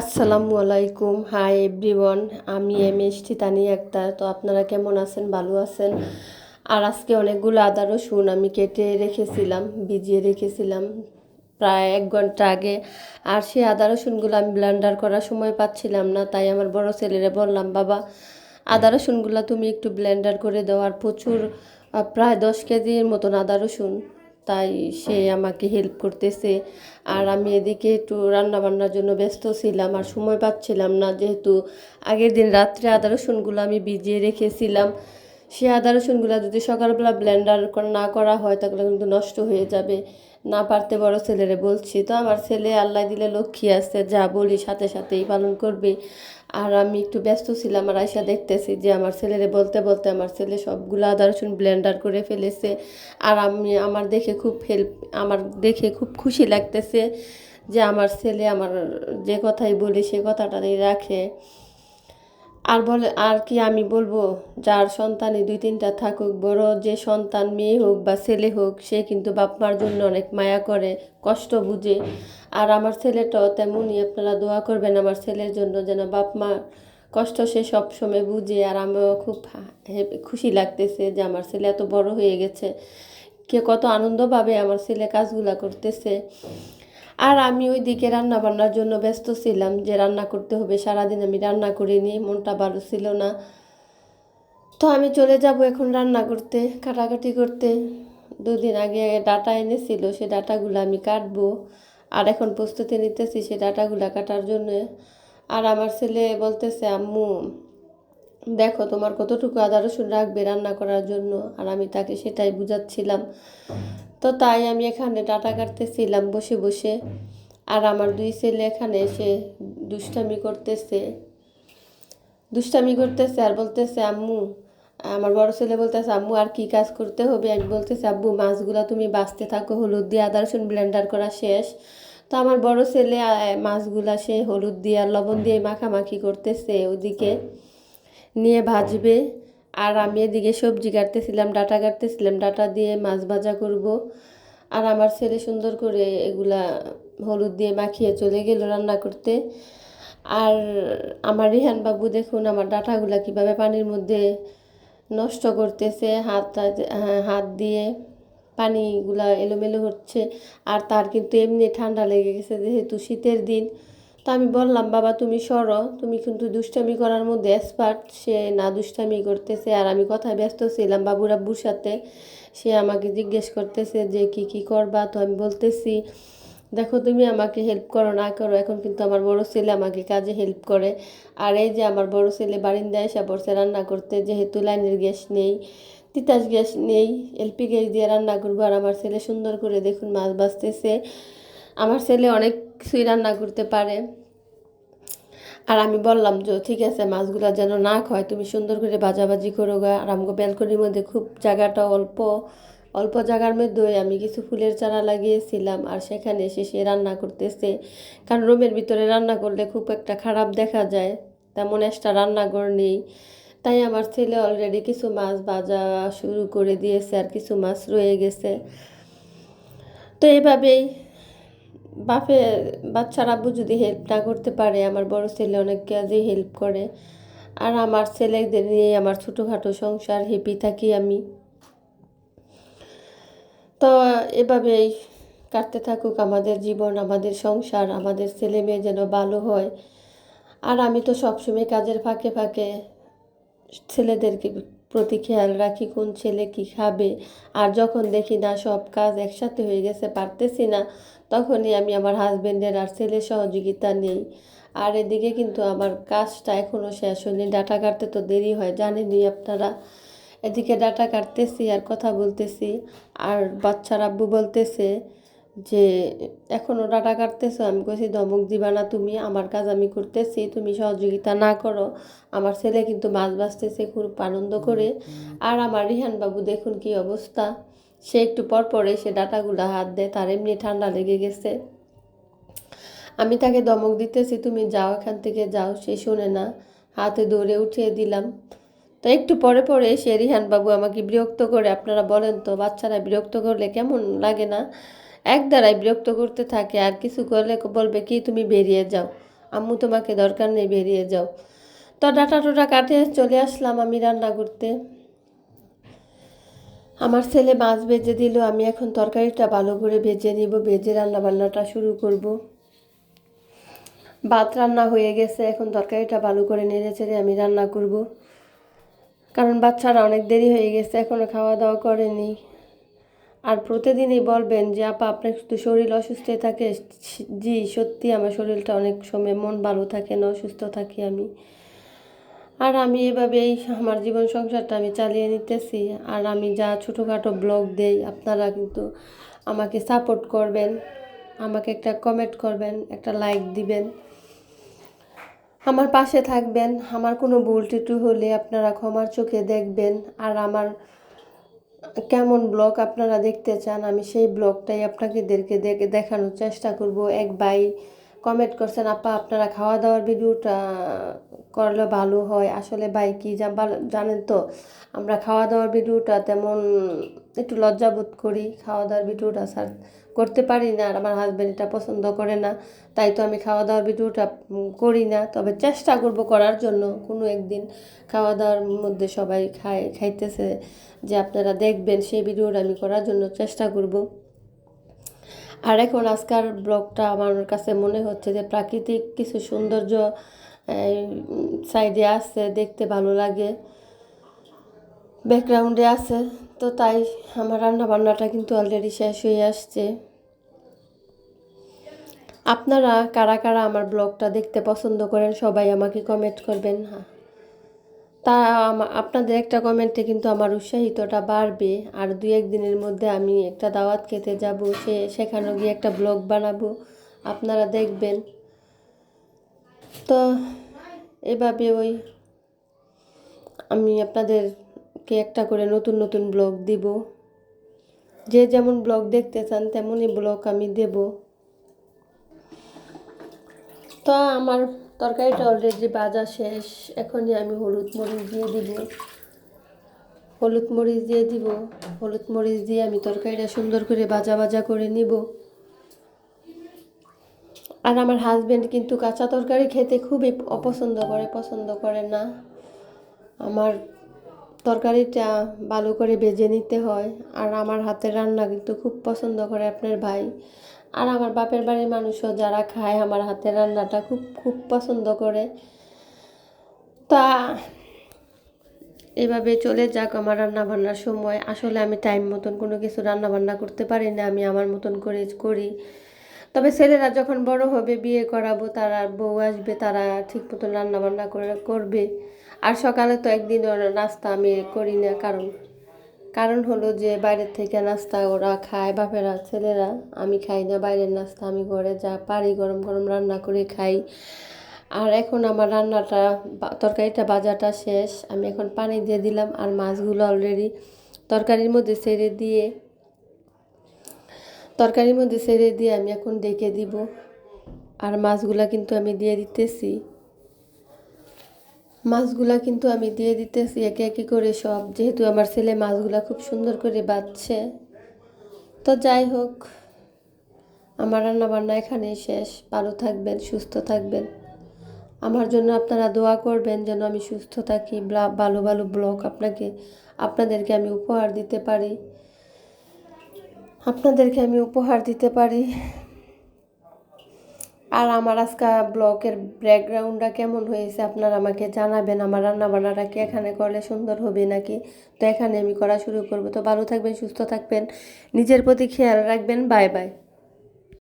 আসসালামু আলাইকুম। Hi everyone আমি এম এস তানি আক্তার। তো আপনারা কেমন আছেন? ভালো আছেন? আর আজকে অনেকগুলো আদা রসুন আমি কেটে রেখেছিলাম ভিজিয়ে রেখেছিলাম প্রায় এক ঘণ্টা আগে। আর সেই আদা রসুনগুলো আমি ব্লেন্ডার করার সময় পাচ্ছিলাম না তাই আমার বড় ছেলেরে বললাম বাবা আদা রসুনগুলো তুমি একটু ব্লেন্ডার করে দাও। আর প্রচুর প্রায় দশ কেজির মতন আদা রসুন তাই সে আমাকে হেল্প করতেছে। আর আমি এদিকে একটু রান্নাবান্নার জন্য ব্যস্ত ছিলাম, আর সময় পাচ্ছিলাম না। যেহেতু আগের দিন রাত্রে আদা রসুনগুলো আমি ভিজিয়ে রেখেছিলাম। সে আদা রসুনগুলো যদি সকালবেলা ব্লেন্ডার না করা হয়, তাহলে কিন্তু নষ্ট হয়ে যাবে। না পারতে বড় ছেলেরে বলছি। তো আমার ছেলে আল্লাহ দিলে লক্ষ্মী আছে, যা বলি সাথে সাথেই পালন করবে। আর আমি একটু ব্যস্ত ছিলাম আর আয়সা দেখতেছি যে আমার ছেলেরে বলতে বলতে আমার ছেলে সবগুলো আদা রসুন ব্লেন্ডার করে ফেলেছে। আর আমি, আমার দেখে খুব হেল্প আমার দেখে খুব খুশি লাগতেছে যে আমার ছেলে আমার যে কথাই বলি সে কথাটাই রাখে। আর বলে, আর কি আমি বলব? যার সন্তানই দুই তিনটা থাকুক, বড় যে সন্তান মেয়ে হোক বা ছেলে হোক, সে কিন্তু বাপ মার জন্য অনেক মায়া করে, কষ্ট বুঝে। আর আমার ছেলেটাও তেমনই, আপনারা দোয়া করবেন আমার ছেলের জন্য যেন বাপ মা কষ্ট সে সবসময় বুঝে। আর আমিও খুব খুশি লাগতেছে যে আমার ছেলে এত বড় হয়ে গেছে। কে কত আনন্দ পাবে আমার ছেলে কাজগুলা করতেছে। আর আমি ওই দিকে রান্না বান্নার জন্য ব্যস্ত ছিলাম যে রান্না করতে হবে, সারাদিন আমি রান্না করিনি, মনটা ভালো ছিল না। তো আমি চলে যাব এখন রান্না করতে, কাটাকাটি করতে। দুদিন আগে ডাটা এনেছিল, সে ডাটাগুলো আমি কাটবো। আর এখন প্রস্তুতি নিতেছি সে ডাটাগুলো কাটার জন্য। আর আমার ছেলে বলতেছে, আম্মু দেখো তোমার কতটুকু আদা রসুন রাখবে রান্না করার জন্য, আর আমি তাকে সেটাই বুঝাচ্ছিলাম। তো তাই আমি এখানে ডাটা কাটতেছিলাম বসে বসে, আর আমার দুই ছেলে এখানে এসে দুষ্টামি করতেছে। দুষ্টামি করতেছে আর বলতেছে, আম্মু, আমার বড় ছেলে বলতেছে, আম্মু, আর কি কাজ করতে হবে? আমি বলতেছি, আব্বু, মাছগুলা তুমি বাঁচতে থাকো, হলুদ দিয়ে আদা রসুন ব্লেন্ডার করা শেষ। তো আমার বড় ছেলে মাছগুলা সে হলুদ দিয়ে আর লবণ দিয়ে মাখামাখি করতেছে ওদিকে। নিয়ে ভাজবে। আর আমি এদিকে সবজি কাটতেছিলাম ডাটা কাটতেছিলাম ডাটা দিয়ে মাছ ভাজা করব। আর আমার ছেলে সুন্দর করে এগুলা হলুদ দিয়ে মাখিয়ে চলে গেল রান্না করতে। আর আমার রিহান বাবু দেখুন আমার ডাটাগুলা কীভাবে পানির মধ্যে নষ্ট করতেছে হাত হ্যাঁ, হাত দিয়ে পানিগুলা এলোমেলো হচ্ছে। আর তার কিন্তু এমনি ঠান্ডা লেগে গেছে যেহেতু শীতের দিন। আমি বললাম, বাবা, তুমি সরো। তুমি কিন্তু দুষ্টামি করার মধ্যে এক্সপার্ট সে না দুষ্টামি করতেছে আর আমি কথায় ব্যস্ত ছিলাম বাবুর আব্বুর সাথে। সে আমাকে জিজ্ঞেস করতেছে যে, কি কি করবা? তো আমি বলতেছি, দেখো, তুমি আমাকে হেল্প করো, না করো। এখন কিন্তু আমার বড় ছেলে আমাকে কাজে হেল্প করে। আর এই যে আমার বড় ছেলে বারিন্দায় এসে পড়ছে রান্না করতে, যেহেতু লাইনের গ্যাস নেই, তিতাস গ্যাস নেই এলপি গ্যাস দিয়ে রান্না করব আর আমার ছেলে সুন্দর করে দেখুন মাছ বাছতেছে আমার ছেলে অনেক কিছুই রান্না করতে পারে। আর আমি বললাম যে ঠিক আছে, মাছগুলো যেন না খায়, তুমি সুন্দর করে ভাজাভাজি করো গা। আর আমাকে ব্যালকনির মধ্যে খুব জায়গাটা অল্প অল্প জায়গার মধ্যে আমি কিছু ফুলের চারা লাগিয়েছিলাম। আর সেখানে এসে সে রান্না করতেছে। কারণ রুমের ভিতরে রান্না করলে খুব একটা খারাপ দেখা যায়, তেমন একটা রান্নাঘর নেই। তাই আমার ছেলে অলরেডি কিছু মাছ ভাজা শুরু করে দিয়েছে, আর কিছু মাছ রয়ে গেছে। তো এভাবেই বাপে, বাচ্চার আব্বু যদি হেল্প না করতে পারে, আমার বড় ছেলে অনেক কাজেই হেল্প করে। আর আমার ছেলেদের নিয়ে আমার ছোটোখাটো সংসার হেপি থাকি আমি। তো এভাবেই কাটতে থাকুক আমাদের জীবন, আমাদের সংসার, আমাদের ছেলে মেয়ে যেন ভালো হয়। আর আমি তো সবসময় কাজের ফাঁকে ফাঁকে ছেলেদেরকে প্রতি খেয়াল রাখি কোন ছেলে কি খাবে। আর যখন দেখি, না, সব কাজ একসাথে হয়ে গেছে, পারতেছি না, তখনই আমি আমার হাজবেন্ডের আর ছেলের সহযোগিতা নেই। আর এদিকে কিন্তু আমার কাজটা এখনও শেষ হয়নি। ডাটা কাটতে তো দেরি হয়, জানেনই আপনারা। এদিকে ডাটা কাটতেছি আর কথা বলতেছি। আর বাচ্চার আব্বু বলতেছে যে এখনও ডাটা কাটতেছো? আমি কইছি, ধমক দিবা না তুমি, আমার কাজ আমি করতেছি, তুমি সহযোগিতা না করো। আমার ছেলে কিন্তু মাছ বাঁচতেছে খুব আনন্দ করে। আর আমার রিহান বাবু দেখুন কি অবস্থা। সে একটু পর পরে সে ডাটাগুলো হাত দেয়, তার এমনি ঠান্ডা লেগে গেছে। আমি তাকে দমক দিতেছি, তুমি যাও, এখান থেকে যাও, সে শোনে না। হাতে দৌড়ে উঠিয়ে দিলাম। তো একটু পরে পরে সে রিহান বাবু আমাকে বিরক্ত করে, আপনারা বলেন তো, বাচ্চারা বিরক্ত করলে কেমন লাগে না? এক দ্বারাই বিরক্ত করতে থাকে, আর কিছু করলে বলবে, কি তুমি বেরিয়ে যাও? আম্মু তোমাকে দরকার নেই, বেরিয়ে যাও। তো ডাটা টোটা কাটে, চলে আসলাম আমি রান্না করতে। আমার ছেলে মাছ ভেজে দিল, আমি এখন তরকারিটা ভালো করে ভেজে নিব, ভেজে রান্না বান্নাটা শুরু করব। ভাত রান্না হয়ে গেছে, এখন তরকারিটা ভালো করে নেড়ে চেড়ে আমি রান্না করব। কারণ বাচ্চারা অনেক দেরি হয়ে গেছে এখনও খাওয়া দাওয়া করেনি। আর প্রতিদিনই বলবেন যে, আপা আপনার শুধু শরীর অসুস্থ থাকে। জি, সত্যি আমার শরীরটা অনেক সময় মন ভালো থাকে না, অসুস্থ থাকি আমি। আর আমি এভাবেই আমার জীবন সংসারটা আমি চালিয়ে নিতেছি। আর আমি যা ছোটোখাটো ব্লগ দেই, আপনারা কিন্তু আমাকে সাপোর্ট করবেন। আমাকে একটা কমেন্ট করবেন, একটা লাইক দিবেন। আমার পাশে থাকবেন। আমার কোনো ভুল টিটু হলে আপনারা ক্ষমার চোখে দেখবেন। আর আমার কেমন ব্লগ আপনারা দেখতে চান, আমি সেই ব্লগটাই আপনাদেরকে দেখে দেখানোর চেষ্টা করব। এক ভাই কমেন্ট করছেন, আপা, আপনারা খাওয়া দাওয়ার ভিডিওটা করলে ভালো হয়। আসলে ভাই কি জানেন তো, আমরা খাওয়া দাওয়ার ভিডিওটা তেমন একটু লজ্জাবোধ করি। খাওয়া দাওয়ার ভিডিওটা স্যার করতে পারি না আর আমার হাজব্যান্ড এটা পছন্দ করে না, তাই তো আমি খাওয়া দাওয়ার ভিডিওটা করি না। তবে চেষ্টা করব করার জন্য। কোনো একদিন খাওয়া দাওয়ার মধ্যে সবাই খায়, খাইতেছে যে আপনারা দেখবেন সেই ভিডিওটা আমি করার জন্য চেষ্টা করব। আর এখন আজকাল ব্লগটা আমার কাছে মনে হচ্ছে যে প্রাকৃতিক কিছু সৌন্দর্য সাইডে আছে, দেখতে ভালো লাগে। ব্যাকগ্রাউন্ডে আছে। তো তাই আমার রান্না বান্নাটা কিন্তু অলরেডি শেষ হয়ে আসছে। আপনারা কারা কারা আমার ব্লগটা দেখতে পছন্দ করেন সবাই আমাকে কমেন্ট করবেন। হ্যাঁ তা আপনাদের একটা কমেন্টে কিন্তু আমার উৎসাহিতটা বাড়বে। আর দু একদিনের মধ্যে আমি একটা দাওয়াত খেতে যাব, সে সেখানে গিয়ে একটা ব্লগ বানাবো। আপনারা দেখবেন। তো এভাবে ওই আমি আপনাদেরকে একটা করে নতুন নতুন ব্লগ দিব। যে যেমন ব্লগ দেখতে চান, তেমনই ব্লগ আমি দেব। তো আমার তরকারিটা অলরেডি বাজা শেষ। এখনই আমি হলুদ মরিচ দিয়ে দিব। হলুদ মরিচ দিয়ে দিব। হলুদ মরিচ দিয়ে আমি তরকারিটা সুন্দর করে ভাজা ভাজা করে নিব। আর আমার হাজবেন্ড কিন্তু কাঁচা তরকারি খেতে খুবই অপছন্দ করে, পছন্দ করে না। আমার তরকারিটা ভালো করে ভেজে নিতে হয়। আর আমার হাতের রান্না কিন্তু খুব পছন্দ করে আপনার ভাই। আর আমার বাপের বাড়ির মানুষও যারা খায়, আমার হাতের রান্নাটা খুব খুব পছন্দ করে। তা এভাবে চলে যাক আমার রান্না বান্নার সময়। আসলে আমি টাইম মতন কোনো কিছু রান্না বান্না করতে পারি না, আমি আমার মতন করে করি। তবে ছেলেরা যখন বড় হবে, বিয়ে করাবো, তারা বউ আসবে, তারা ঠিক মতন রান্না বান্না করে, করবে। আর সকালে তো একদিন ওর নাস্তা আমি করি না, কারণ কারণ হলো যে বাইরের থেকে নাস্তা ওরা খায়, বাপেরা, ছেলেরা, আমি খাই না, বাইরের নাস্তা আমি ঘরে যা পারি গরম গরম রান্না করে খাই। আর এখন আমার রান্নাটা তরকারিটা বাজাটা শেষ, আমি এখন পানি দিয়ে দিলাম আর মাছগুলো অলরেডি তরকারির মধ্যে ছেড়ে দিয়ে, তরকারির মধ্যে ছেড়ে দিয়ে আমি এখন ডেকে দিব। আর মাছগুলা কিন্তু আমি দিয়ে দিতেছি। মাছগুলা কিন্তু আমি দিয়ে দিতেছি একে একে করে সব, যেহেতু আমার ছেলে মাছগুলা খুব সুন্দর করে বাঁচছে তো যাই হোক, আমার রান্না বান্না এখানেই শেষ। ভালো থাকবেন, সুস্থ থাকবেন। আমার জন্য আপনারা দোয়া করবেন যেন আমি সুস্থ থাকি ভালো ভালো ব্লগ আপনাকে, আপনাদেরকে আমি উপহার দিতে পারি। আপনাদেরকে আমি উপহার দিতে পারি। আর আমার আজকে ব্লকের ব্যাকগ্রাউন্ডটা কেমন হয়েছে আপনারা আমাকে জানাবেন। আমার রান্না বান্নাটা কি এখানে করলে সুন্দর হবে নাকি? তো এখানে আমি করা শুরু করব। তো ভালো থাকবেন, সুস্থ থাকবেন। নিজের প্রতি খেয়াল রাখবেন। Bye bye.